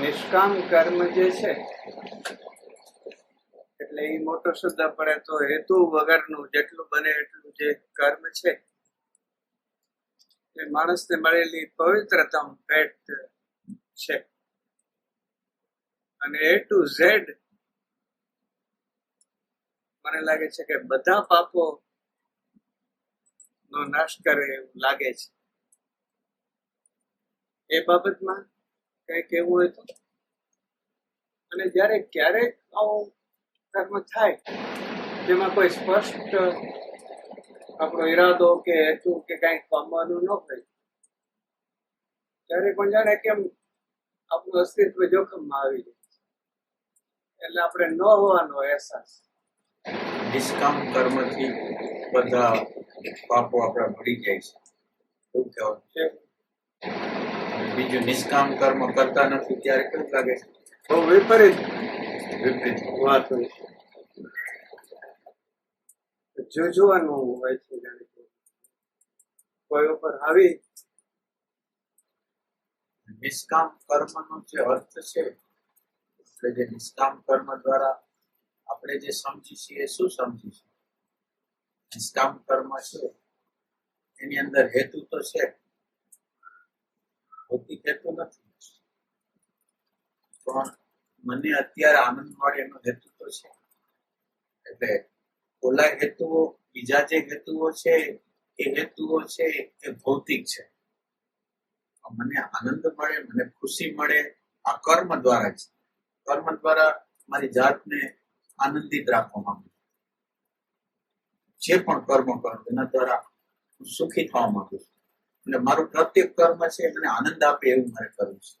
નિષ્કામ કર્મ જે છે, એટલે એ મોટો શબ્દ પડે તો હેતુ વગરનું, જેટલું બને એટલું જે કર્મ છે, એ માણસને મળેલી પવિત્રતમ ભેટ છે. અને એ ટુ ઝેડ મને લાગે છે કે બધા પાપો નો નાશ કરે એવું લાગે છે. એ બાબતમાં કઈ કહેવું હોય તો. અને જ્યારે ક્યારેક આવો કર્મ થાય જેમાં કોઈ સ્પષ્ટ આપણો ઈરાદો કે હેતુ કે કાંઈ પામવાનું ન હોય ત્યારે પણ જાણે કેમ આપણું અસ્તિત્વ જોખમમાં આવી જાય એટલે આપણે ન હોવાનો અહેસાસ. નિષ્કામ કર્મથી બધા પાપો આપણા મળી જાય છે. એવું કહેવાનું? બીજું નિષ્કામ કર્મ કરતા નથી ત્યારે કેવું લાગે છે? બહુ વિપરીત વિપરીત વાત હોય છે. જુજવાનું હોય છે કોઈ ઉપર આવી. નિષ્કામ કર્મનો જે અર્થ છે એટલે જે નિષ્કામ કર્મ દ્વારા આપણે જે સમજી છીએ એ શું સમજી છીએ? નિષ્કામ કર્મ છે એની અંદર હેતુ તો છે હેતુ નથી. પણ મને અત્યારે આનંદ મળે એનો હેતુ તો છે. એટલે ઓલા હેતુઓ, બીજા જે હેતુઓ છે, એ હેતુઓ છે, એ ભૌતિક છે. મને આનંદ મળે, મને ખુશી મળે આ કર્મ દ્વારા જ. કર્મ દ્વારા મારી જાતને આનંદિત રાખવા માંગુ જે પણ કર્મ કરું, એના દ્વારા હું સુખી થવા માંગુ છું. એટલે મારું પ્રત્યેક કર્મ છે, મને આનંદ આપે એવું મારે કરવું છે.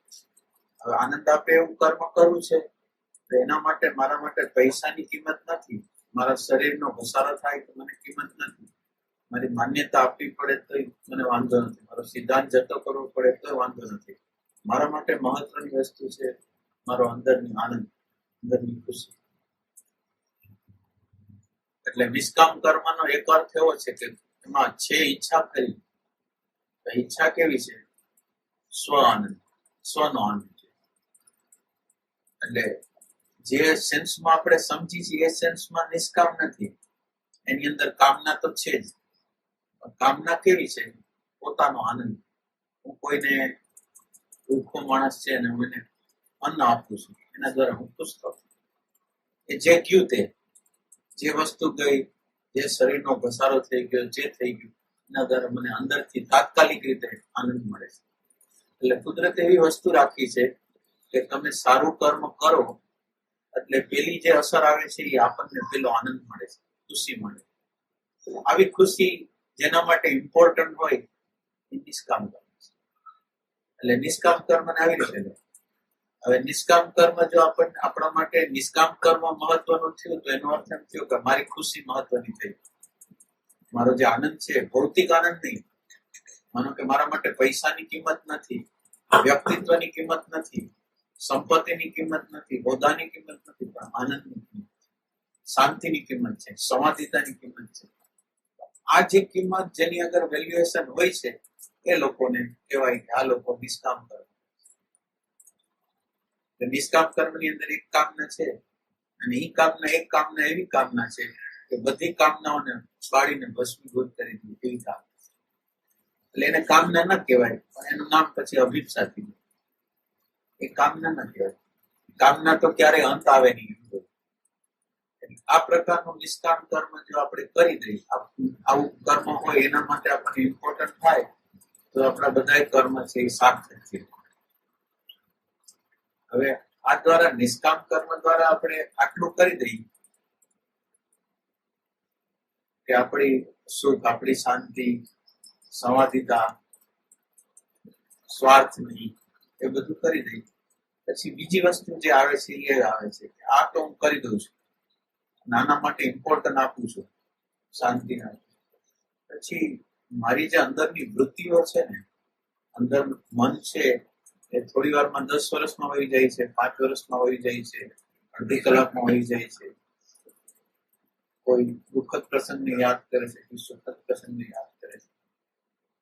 હવે આનંદ આપે એવું કર્મ કરવું છે, તો એના માટે, મારા માટે પૈસાની કિંમત નથી. મારા શરીરનો ઘસારો થાય તો મને કિંમત નથી. મારી માન્યતા આપવી પડે તો મને વાંધો નથી. મારો સિદ્ધાંત જતો કરવો પડે તો વાંધો નથી. મારા માટે મહત્વની વસ્તુ છે મારો અંદરની આનંદ, અંદરની ખુશી. એટલે નિષ્કામ કર્મનો એક અર્થ એવો છે કે એમાં છે ઈચ્છા તો ઈચ્છા કેવી છે? સ્વ આનંદ. સ્વનો આનંદ એટલે જે સેન્સમાં આપણે સમજી છીએ એ સેન્સમાં નિષ્કામ નથી. એની અંદર કામના તો છે જ. કામના કેવી છે? પોતાનો આનંદ. હું કોઈને ભૂખો માણસ છે અને એને અન્ન આપું છું, એના દ્વારા હું ખુશ થાઉં. એ જે ગયું તે, જે વસ્તુ ગઈ, જે શરીરનો ઘસારો થઈ ગયો, જે થઈ ગયું એના દ્વારા મને અંદરથી તાત્કાલિક રીતે આનંદ મળે છે. એટલે કુદરતે એવી વસ્તુ રાખી છે કે તમે સારું કર્મ કરો, એટલે પેલી જે અસર આવે છે એ આપણને પેલો આનંદ મળે છે, ખુશી મળે આવી ખુશી જેના માટે ઇમ્પોર્ટન્ટ હોય એ નિષ્કામ કર્મ છે. એટલે નિષ્કામ કર્મને આવી રીતે હવે નિષ્કામ કર્મ જો આપણને આપણા માટે નિષ્કામ કર્મ મહત્વનું થયું તો એનો અર્થ એમ થયો કે મારી ખુશી મહત્વની થઈ મારો જે આનંદ છે, ભૌતિક આનંદ નહીં. માનો કે મારા માટે પૈસાની કિંમત નથી, વ્યક્તિત્વની કિંમત નથી, સંપત્તિની કિંમત નથી હોદાની કિંમત નથી, પણ આનંદની કિંમત શાંતિની કિંમત છે, સમાધિતાની કિંમત છે. આ જે કિંમત જેની અગર વેલ્યુએશન હોય છે, એ લોકોને કહેવાય કે આ લોકો નિષ્કામ કર્મ. નિષ્કામ કર્મની અંદર એક કામના છે, અને એ કામના એક કામના એવી કામના છે કે બધી કામનાઓને બાળીને ભસ્મીભૂત કરી દીધી, એવી કામ એટલે એને કામના ન કહેવાય, પણ એનું નામ પછી અભિપ્સા થઈ ગયું. એ કામના ન કહેવાય. કામના તો ક્યારે અંત આવે નહીં આ પ્રકારનું નિષ્કામ કર્મ જો આપણે કરી દઈએ આવું કર્મ હોય એના માટે આપણને ઇમ્પોર્ટન્ટ થાય, તો આપણા બધા કર્મ છે એ સાર્થક છે. હવે આ દ્વારા નિષ્કામ કર્મ દ્વારા આપણે આટલું કરી દઈએ કે આપણી સુખ, આપણી શાંતિ સંવાદિતા સ્વાર્થ નહીં, એ બધું કરી દઈ પછી બીજી વસ્તુ જે આવે છે, એ આવે છે આ તો હું કરી દઉં છું. નાના માટે ઇમ્પોર્ટન્ટ આપું છું શાંતિના પછી મારી જે અંદરની વૃત્તિઓ છે ને, અંદર મન છે, એ થોડી વારમાં દસ વર્ષમાં વહી જાય છે, પાંચ વર્ષમાં વહી જાય છે, અડધી કલાકમાં વહી જાય છે. કોઈ દુઃખદ પ્રસંગને યાદ કરે છે, કોઈ સુખદ પ્રસંગને યાદ કરે છે.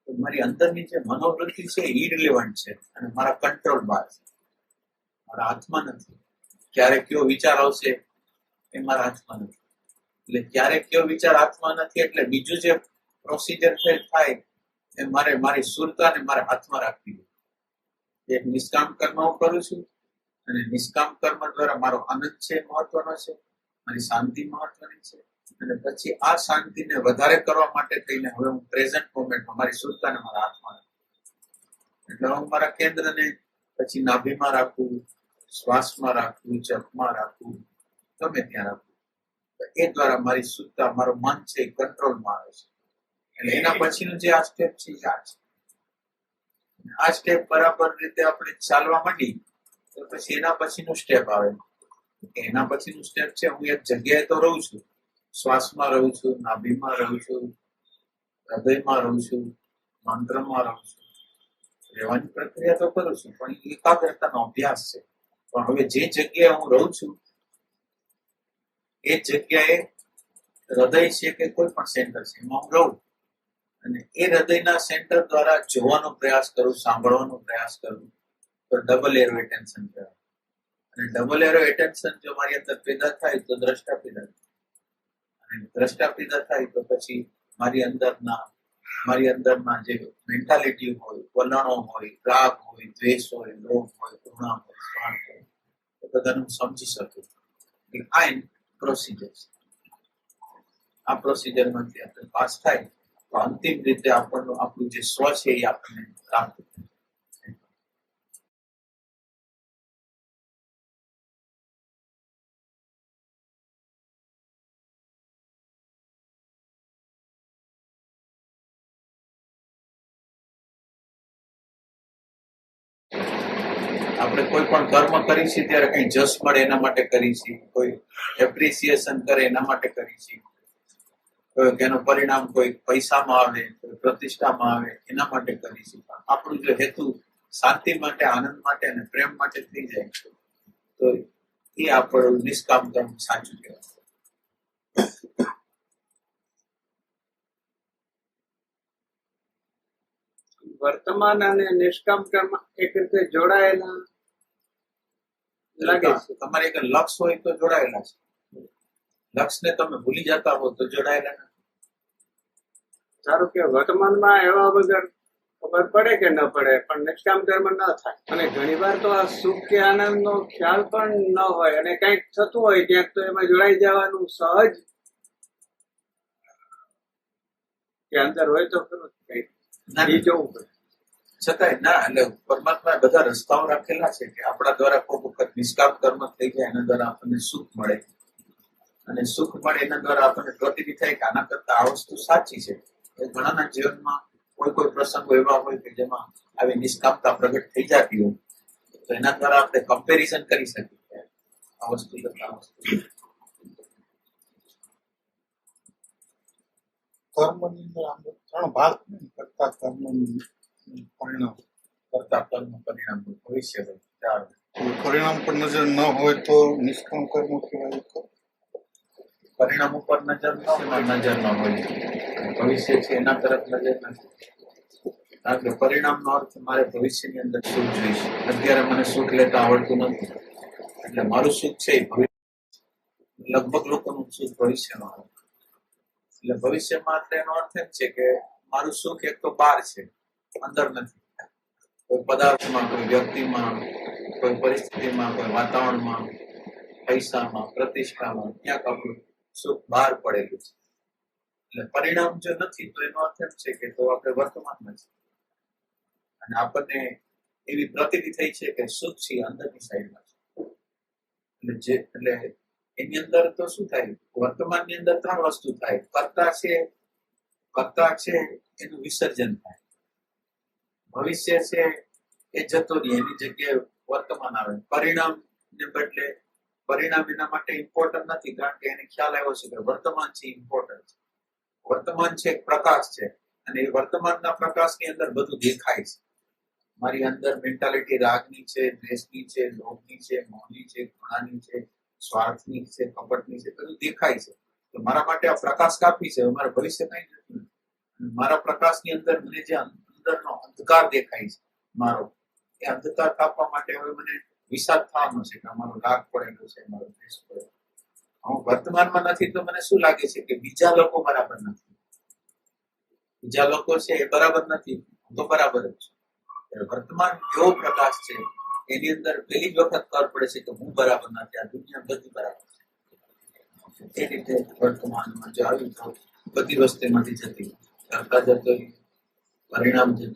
તો મારી અંદરની જે મનોવૃત્તિ છે એ રિલેવન્ટ છે અને મારા કંટ્રોલ બહાર છે. મારા હાથમાં નથી. ક્યારે કયો વિચાર આવશે એ મારા હાથમાં નથી. એટલે ક્યારે કયો વિચાર હાથમાં નથી એટલે બીજું જે પ્રોસિજર છે થાય એ મારે મારી સુરતાને મારે હાથમાં રાખવી એક નિષ્કામ કર્મ હું કરું છું અને નિષ્કામ કર્મ દ્વારા મારો આનંદ છે મહત્વનો છે, મારી શાંતિ મહત્વની છે. અને પછી આ શાંતિને વધારે કરવા માટે થઈને હવે હું પ્રેઝન્ટ મોમેન્ટમાં મારી સુરતાને મારા હાથમાં એટલે હું મારા કેન્દ્રને પછી નાભીમાં રાખું, શ્વાસમાં રાખવું જપમાં રાખું. ગમે ત્યાં રાખું. એ દ્વારા મારી સુરતા, મારું મન છે એ કંટ્રોલમાં આવે છે. એટલે એના પછીનું જે આ સ્ટેપ છે એ આ છે. આ સ્ટેપ બરાબર રીતે આપણે ચાલવા માંડી, તો પછી એના પછીનું સ્ટેપ આવે. એના પછીનું સ્ટેપ છે, હું એક જગ્યાએ તો રહું છું શ્વાસમાં રહું છું, નાભીમાં રહું છું, હૃદયમાં રહું છું, મંત્રમાં રહું છું. રહેવાની પ્રક્રિયા તો કરું છું, પણ એકાગ્રતાનો અભ્યાસ છે. પણ હવે જે જગ્યાએ હું રહું છું, એ જગ્યાએ હૃદય છે કે કોઈ પણ સેન્ટર છે, એમાં હું રહું. અને એ હૃદયના સેન્ટર દ્વારા જોવાનો પ્રયાસ કરું, સાંભળવાનો પ્રયાસ કરું, તો ડબલ એરો એટેન્શન કહેવાય અને ડબલ એરો એટેન્શન જો મારી અંદર પેદા થાય તો દ્રષ્ટા પેદા થાય. પેદા થાય તો પછી મારી અંદરના, મારી અંદરમાં જે મેન્ટાલિટી હોય, વલણો હોય, રાગ હોય, દ્વેષ હોય, લોભ હોય, ઘૃણા હોય સ્વાર્થ હોય એ બધાને હું સમજી શકું આ પ્રોસિજર આ પ્રોસિજરમાંથી આપણે પાસ થાય તો અંતિમ રીતે આપણનું, આપણું જે સ્વ છે એ આપણને પ્રાપ્ત થાય. આપણે કોઈ પણ કર્મ કરી છીએ ત્યારે કઈ જસ મળે એના માટે કરી છીએ, કોઈ એપ્રિસિએશન કરે એના માટે કરી છીએ. એનું પરિણામ કોઈ પૈસામાં આવે, કોઈ પ્રતિષ્ઠામાં આવે, એના માટે કરી છીએ. આપણું જો હેતુ શાંતિ માટે, આનંદ માટે અને પ્રેમ માટે થઈ જાય, તો એ આપણું નિષ્કામ કર્મ સાચું કહેવાય. વર્તમાન અને નિષ્કામ કર્મ એક રીતે જોડાયેલા લાગે છે. તમારે એક લક્ષ હોય તો જોડાયેલા છે. લક્ષને તમે ભૂલી જતા હો તો જોડાયેલા નથી. ધારો કે વર્તમાનમાં એવા વગર ખબર પડે કે ન પડે પણ નિષ્કામ કર્મ ન થાય. અને ઘણી વાર તો આ સુખ કે આનંદ નો ખ્યાલ પણ ન હોય અને કંઈક થતું હોય ક્યાંક તો એમાં જોડાઈ જવાનું સહજ કે અંદર હોય તો ખરું કંઈક. ના, જોવું પડે છતાંય ના, એટલે પરમાત્મા બધા રસ્તાઓ રાખેલા છે કે આપણા દ્વારા કોઈ વખત નિષ્કામ કર્મ થઈ જાય, એના દ્વારા આપણને સુખ મળે. અને સુખ મળે એના દ્વારા આપણને પ્રતિનિધિ થાય કે આના કરતા આ વસ્તુ સાચી છે. એ ઘણાના જીવનમાં કોઈ કોઈ પ્રસંગો એવા હોય કે જેમાં આવી નિષ્કામતા પ્રગટ થઈ જતી હોય. તો એના દ્વારા આપણે કમ્પેરિઝન કરી શકીએ. આ વસ્તુ કરતા વસ્તુ. કર્મની અંદર આમ ત્રણ ભાગ કરતા કર્મની. પરિણામ કરતા કર્મ પરિણામ ભવિષ્ય ચાર પરિણામ પર નજર ન હોય તો નિષ્કામ કર્મ કહેવાય પરિણામ ઉપર નજર ન હોય નજર ન હોય. ભવિષ્ય છે એના તરફ નજર નથી. કારણ કે પરિણામનો અર્થ મારે ભવિષ્યની અંદર સુખ જોઈશે. અત્યારે મને સુખ લેતા આવડતું નથી. એટલે મારું સુખ છે લગભગ લોકોનું સુખ ભવિષ્યમાં આવે એટલે ભવિષ્યમાં એનો અર્થ એમ છે કે મારું સુખ એક તો બાર છે. અંદર નથી. કોઈ પદાર્થમાં, કોઈ વ્યક્તિમાં, કોઈ પરિસ્થિતિમાં, કોઈ વાતાવરણમાં, પૈસામાં, પ્રતિષ્ઠામાં, ક્યાંક આપણું સુખ બહાર પડેલું છે. એટલે પરિણામ જો નથી, તો એનો અર્થ એમ છે કે તો આપણે વર્તમાનમાં છે અને આપણને એવી પ્રતિતિ થઈ છે કે સુખ છે અંદરની સાઈડમાં છે. એટલે જે, એટલે એની અંદર તો શું થાય? વર્તમાનની અંદર ત્રણ વસ્તુ થાય. કરતા છે કરતા છે, એનું વિસર્જન થાય. ભવિષ્ય છે એ જતો રહે, એની જગ્યાએ વર્તમાન આવે. પરિણામ ને બદલે, પરિણામ એના માટે ઇમ્પોર્ટન્ટ નથી, કારણ કે એને ખ્યાલ આવ્યો છે કે વર્તમાન છે ઇમ્પોર્ટન્ટ વર્તમાન છે, એક પ્રકાશ છે. અને એ વર્તમાનના પ્રકાશની અંદર બધું દેખાય છે. મારી અંદર મેન્ટાલિટી રાગની છે, દ્વેષની છે, લોભની છે, મોહની છે ગુણાની છે, સ્વાર્થની છે, કપટની છે, બધું દેખાય છે. તો મારા માટે આ પ્રકાશ કાપી છે મારા ભવિષ્ય કઈ નથી. મારા પ્રકાશની અંદર મને જે અંદરનો અંધકાર દેખાય છે મારો. એ અંધકાર કાપવા માટે હવે મને વિષાદ થવાનો છે કે અમારો રાગ પડેલો છે મારો દ્વેષ પડેલો હું વર્તમાનમાં નથી તો મને શું લાગે છે કે બીજા લોકો બરાબર નથી? બીજા લોકો છે એ બરાબર નથી, હું તો બરાબર જ છું. વર્તમાન એવો પ્રકાશ છે, એની અંદર પહેલી વખત ખબર પડે છે કે હું બરાબર નથી, આ દુનિયા બધી બરાબર છે. એ રીતે વર્તમાનમાં જો આવ્યું તો બધી વસ્તુમાંથી જતી કરતા જતો પરિણામ જે.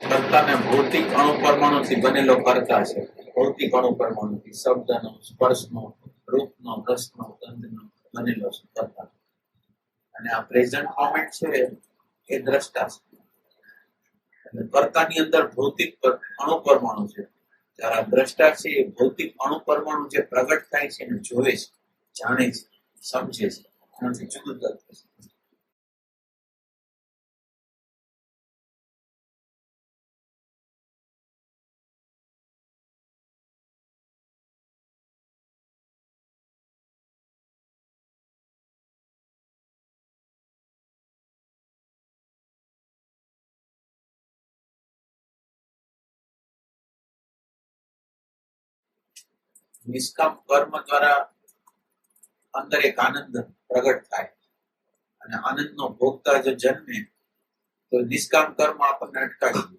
કર્તાને ભૌતિક અણુ પરમાણુથી બનેલો કરતા છે. ભૌતિક અણુ પરમાણુથી શબ્દનો, સ્પર્શનો, રૂપનો, રસનો, ગંધનો બનેલો છે કરતા અને આ પ્રેઝન્ટ મોમેન્ટ છે એ દ્રષ્ટા છે. એટલે કર્તાની અંદર ભૌતિક અણુ પરમાણુ છે. આ દ્રષ્ટા છે એ ભૌતિક અણુ પરમાણુ જે પ્રગટ થાય છે એને જોવે છે, જાણે છે, સમજે છે, એનાથી જુદું તત્વ છે. નિષ્કામ કર્મ દ્વારા અંદર એક આનંદ પ્રગટ થાય અને આનંદનો ભોગતા જો જન્મે, તો નિષ્કામ કર્મ આપણને અટકાવી દે.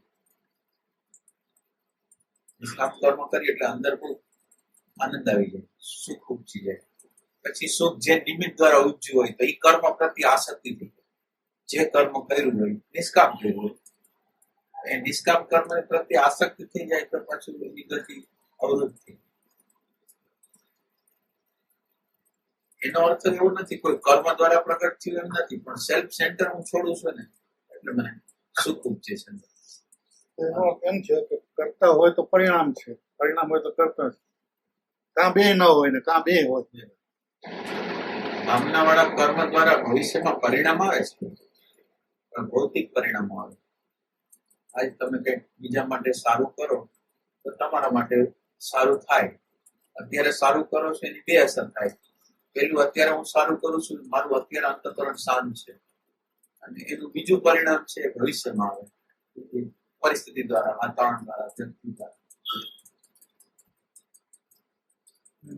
નિષ્કામ કર્મ કરીએ એટલે અંદર બહુ આનંદ આવી જાય, સુખ ઉપજી જાય. પછી સુખ જે નિમિત્ત દ્વારા ઉપજ્યું હોય તો એ કર્મ પ્રત્યે આસક્તિ થઈ જાય. જે કર્મ કર્યું હોય, નિષ્કામ કર્યું હોય, એ નિષ્કામ કર્મ પ્રત્યે આસક્તિ થઈ જાય તો પાછું એની ગતિ અવરોધ થઈ એનો અર્થ એવો નથી કોઈ કર્મ દ્વારા પ્રગટ થયું એમ નથી પણ સેલ્ફ સેન્ટર હું છોડું છું ને એટલે મને સુખ ઉપજે છે એનો એમ છે કે કરતા હોય તો પરિણામ છે પરિણામ હોય તો કરતા છે. કાં બે ન હોય ને કાં બે હોય. કામના વાળા કર્મ દ્વારા ભવિષ્યમાં પરિણામ આવે છે પણ ભૌતિક પરિણામો આવે. આજ તમે કંઈક બીજા માટે સારું કરો તો તમારા માટે સારું થાય. અત્યારે સારું કરો છો એની બે અસર થાય. પેલું અત્યારે હું સારું કરું છું મારું અત્યારે અંતકરણ સારું છે. અને એનું બીજું પરિણામ છે ભવિષ્યમાં આવે. પરિસ્થિતિ દ્વારા વાતાવરણ દ્વારા વ્યક્તિ દ્વારા.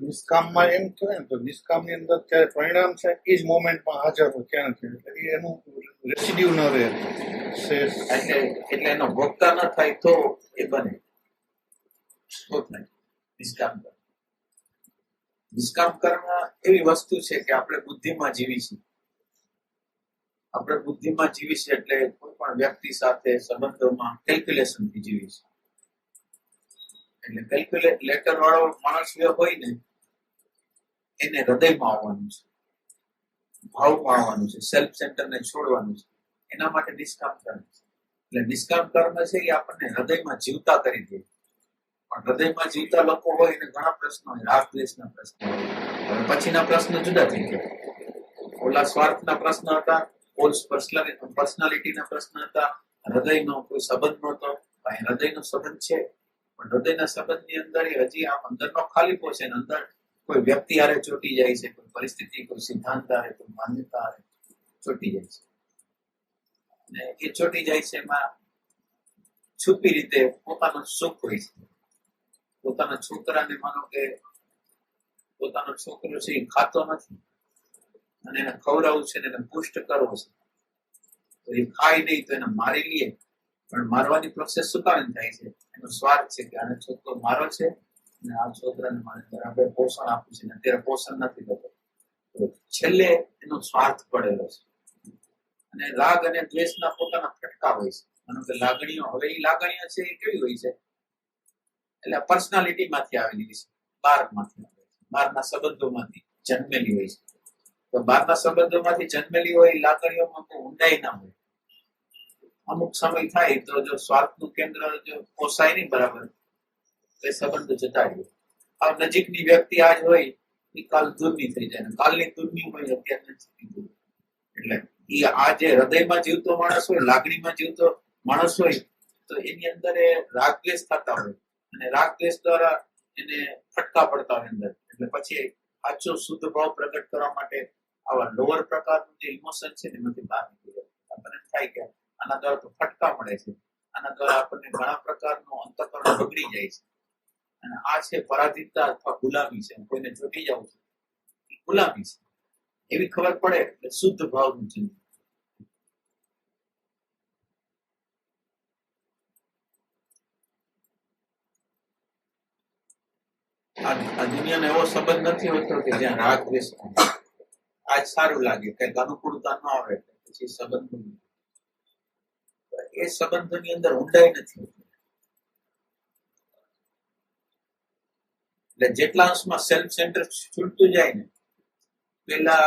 નિષ્કામમાં એમ કહેવાય ને તો નિષ્કામની અંદર ત્યારે પરિણામ છે એ જ મોમેન્ટમાં હાજર હોય ક્યાં છે એટલે એનું રેસિડ્યુ ન રહે. એટલે એટલે એનો ભોગતા ન થાય તો એ બને. તો થાય નિષ્કામ. નિષ્કામ કર્મ એવી વસ્તુ છે કે આપણે બુદ્ધિમાં જીવી છીએ. આપણે બુદ્ધિમાં જીવી છીએ એટલે કોઈ પણ વ્યક્તિ સાથે સંબંધોમાં કેલ્ક્યુલેશનથી જીવી છીએ. એટલે કેલ્ક્યુલેટ લેટર વાળો માણસ જે હોય ને, એને હૃદયમાં આવવાનું છે. ભાવમાં આવવાનું છે સેલ્ફ સેન્ટરને છોડવાનું છે. એના માટે નિષ્કામ કર્મ છે. એટલે નિષ્કામ કર્મ છે એ આપણને હૃદયમાં જીવતા કરી દે હૃદયમાં જીવતા લોકો હોય એને ઘણા પ્રશ્નો હોય. રાગ, દ્વેષના પ્રશ્નો હવે પછીના પ્રશ્નો જુદા થઈ ગયા. ઓલા સ્વાર્થના પ્રશ્ન હતા ફોલ્સ પર્સનાલિટીના પ્રશ્ન હતા. હૃદયનો કોઈ સંબંધ નહોતો. અહીં હૃદયનો સંબંધ છે. પણ હૃદયના સંબંધની અંદર હજી આમ અંદરનો ખાલીપો છે. ને અંદર કોઈ વ્યક્તિ આરે ચોટી જાય છે, કોઈ પરિસ્થિતિ, કોઈ સિદ્ધાંત આરે કોઈ માન્યતા આરે ચોટી જાય છે. અને એ ચોટી જાય છે એમાં છુપી રીતે પોતાનું સુખ હોય છે. પોતાના છોકરાને માનો કે પોતાનો છોકરો છે એ ખાતો નથી અને એને ખવડાવવું છે એને પુષ્ટ કરવો છે. તો એ ખાય નહીં તો એને મારી લઈએ પણ મારવાની પ્રોસેસ શું કારણે થાય છે? એનો સ્વાર્થ છે કે આને છોકરો મારો છે અને આ છોકરાને મારે બરાબર પોષણ આપવું છે અત્યારે પોષણ નથી થતો. છેલ્લે એનો સ્વાર્થ પડેલો છે. અને રાગ અને દ્વેષના પોતાના ફટકા હોય છે. માનો કે લાગણીઓ, હવે એ લાગણીઓ છે એ કેવી હોય છે? એટલે પર્સનાલિટીમાંથી આવેલી હોય છે. બહારમાંથી આવે સંબંધોમાંથી જન્મેલી હોય છે. તો બહારના સંબંધોમાંથી જન્મેલી હોય, લાકડીઓમાં તો ઊંડાઈ ના હોય. અમુક સમય થાય તો જો સ્વાર્થનું કેન્દ્ર જો પોસાય નહીં બરાબર, તો સંબંધો જતા રહ્યો આ નજીકની વ્યક્તિ આજ હોય, એ કાલ દૂરની થઈ જાય. કાલની દૂરની હોય, અત્યારે નજીકની દૂર. એટલે એ આ જે હૃદયમાં જીવતો માણસ હોય, લાગણીમાં જીવતો માણસ હોય, તો એની અંદર એ રાગદ્વેષ થતા હોય. અને રાગદ્વેષ દ્વારા એને ફટકા પડતા હોય અંદર. એટલે પછી સાચો શુદ્ધ ભાવ પ્રગટ કરવા માટે આવા લોઅર પ્રકારનું જે ઇમોશન છે એમાંથી બહાર નીકળી જાય. આપણને થાય કે આના દ્વારા તો ફટકા મળે છે. આના દ્વારા આપણને ઘણા પ્રકારનું અંતકરણ બગડી જાય છે. અને આ છે પરાધીનતા અથવા ગુલામી છે. કોઈને ચોટી જવું છે. ગુલામી છે. એવી ખબર પડે એટલે શુદ્ધ ભાવનું ચિંતન. આ દુનિયાનો એવો સંબંધ નથી હોતો કે જ્યાં રાગ દ્વેષ. આજ સારું લાગે, કંઈક અનુકૂળતા ન આવે, પછી સંબંધ એ સંબંધોની અંદર ઊંડાઈ નથી એટલે જેટલા અંશમાં સેલ્ફ સેન્ટર છૂટતું જાય ને, પેલા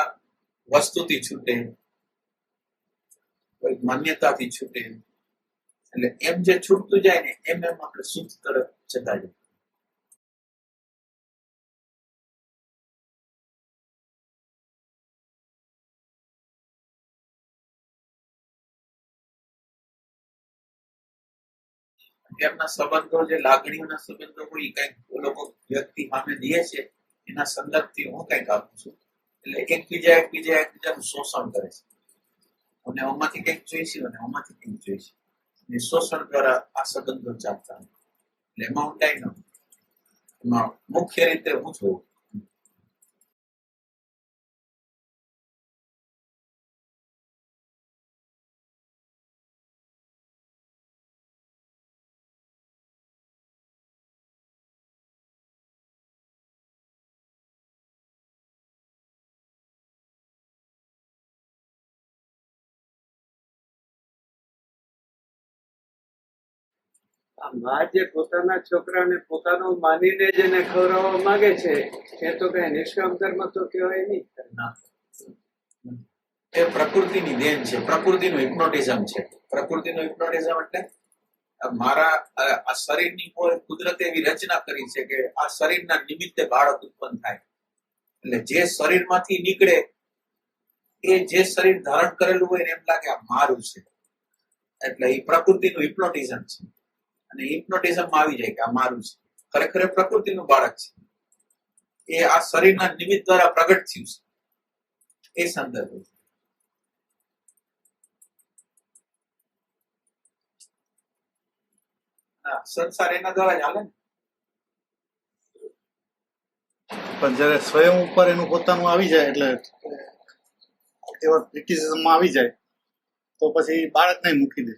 વસ્તુથી છૂટે કોઈ માન્યતાથી છૂટે. એટલે એમ જે છૂટતું જાય ને, એમ એમ આપણે શુદ્ધ તરફ જતા જાય અત્યારના સંબંધો, જે લાગણીઓના સંબંધો હોય કંઈક લોકો વ્યક્તિ સામે દે છે, એના સંદર્ભથી હું કંઈક આપું છું. એટલે એકબીજા એકબીજા એકબીજાનું શોષણ કરે છે. અને આમાંથી કંઈક જોઈશે અને આમાંથી કંઈક જોઈશે. અને શોષણ દ્વારા આ સંબંધો ચાલતા. એટલે એમાં હું કાંઈ ન એમાં મુખ્ય રીતે હું જોઉં. મા જે પોતાના છોકરાને પોતાનો માનીને જેને ખવડાવવા માંગે છે, એ તો કઈ નિષ્કામ ધર્મ તો કહેવાય નહીં. એ પ્રકૃતિની દેન છે, પ્રકૃતિનું હિપ્નોટિઝમ છે. પ્રકૃતિનું હિપ્નોટિઝમ એટલે મારા, આ શરીરની કોઈ કુદરતે એવી રચના કરી છે કે આ શરીરના નિમિત્તે બાળક ઉત્પન્ન થાય. એટલે જે શરીરમાંથી નીકળે, એ જે શરીર ધારણ કરેલું હોય એમ લાગે આ મારું છે. એટલે એ પ્રકૃતિનું હિપ્નોટિઝમ છે. અને હિપ્નોટિઝમમાં આવી જાય કે આ મારું છે. ખરેખર પ્રકૃતિનું બાળક છે. એ આ શરીરના નિમિત્ત દ્વારા પ્રગટ થયું છે. એ સંદર્ભે. સંસાર એના દ્વારા હાલે ને. પણ જયારે સ્વયં ઉપર એનું પોતાનું આવી જાય એટલે એવા ક્રિટિસિઝમમાં આવી જાય, તો પછી બાળકને મૂકી દે.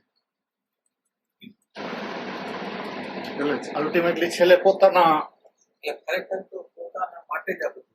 એટલે અલ્ટિમેટલી છેલ્લે પોતાના એ ખરેખર તો પોતાના માટે જ આ બધું